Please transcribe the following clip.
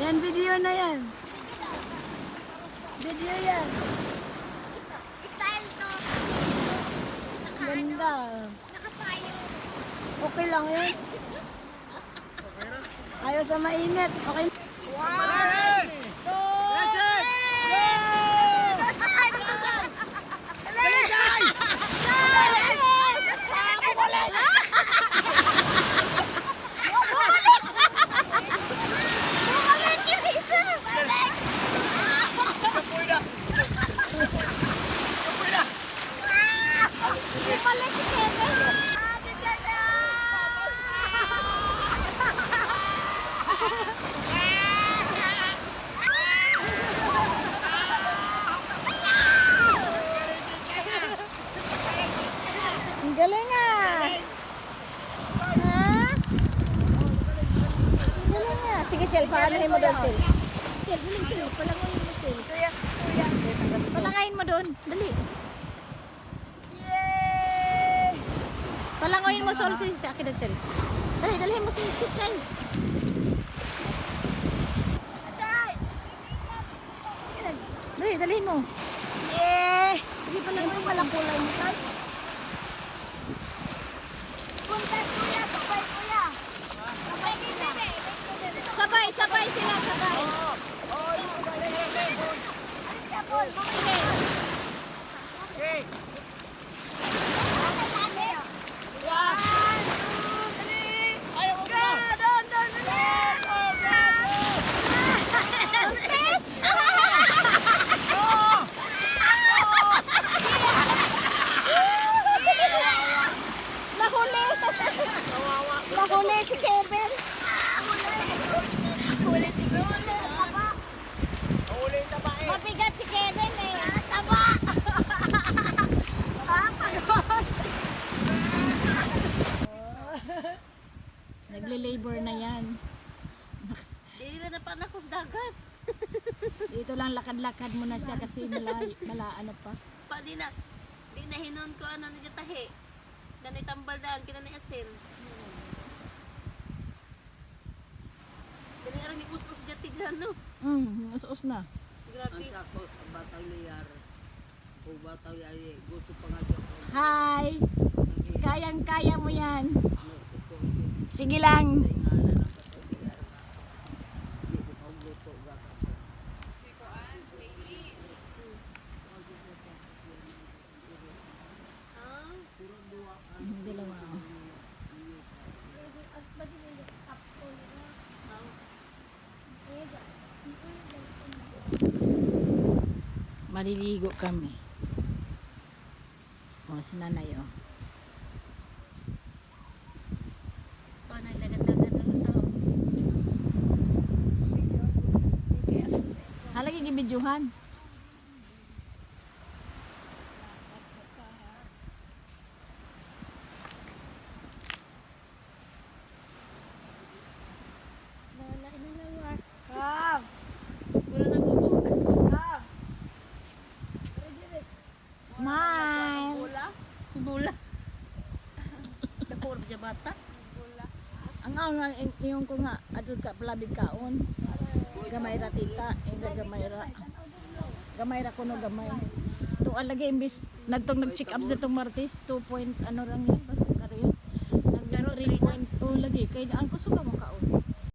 Yan, video na yan. Video yan. Style to. Ganda. Nakapayo. Okay lang yan. Ayaw sa mainit. Okay. Bumalik yung isa. Balik. Bumalik si Kevin. Ah, ganda. Ang galing ah. Ha? Galing ah. Sige, Sel. Paanahin mo doon, Sel. Sel, biling, Sel. Palangoyin mo, Sel. Palangayin mo doon. Dali. Yay! Palangoyin mo, Sol. Si, akin na, Sel. Dali, dalihin mo si Chichay. Dali, dalihin mo. Yeah! Sige, palangoyin mo. Palang kulay mo, Tay. Nahuli. Nahuli si Kevin. Mabigat si Kevin eh. Taba! Nagle-labor na yan. Dili na napanak ko sa dagat. Dito lang lakad-lakad mo na siya kasi mala, mala ano pa. Pa di na di na hinon ko ano na tahi. Danay tambal daan kina ni asin. Dili ara ni us-us jati dyan no. Mm, us-us na. Grabe. Ang sako, batang liyar. O batang liyar, gusto pa nga dyan. Hi! Ang Kayang-kaya mo yan. Sige lang. Dalawa. Maliligo kami. O, si nanay oh. o. pa na dagat-dagat ro sa Bubog. Smile! Dako ra siya bata. Ang nga yung ko nga adto ka palabig kaon. Gamay ra tita, ila gamay ra. Gamay ra kuno gamay. To lagi imbis nagtong nag-check up sa tong Martes 2 point ano rang yan basta karo yun. Nag 3.2 lagi kay ang kuso ka mo kaon.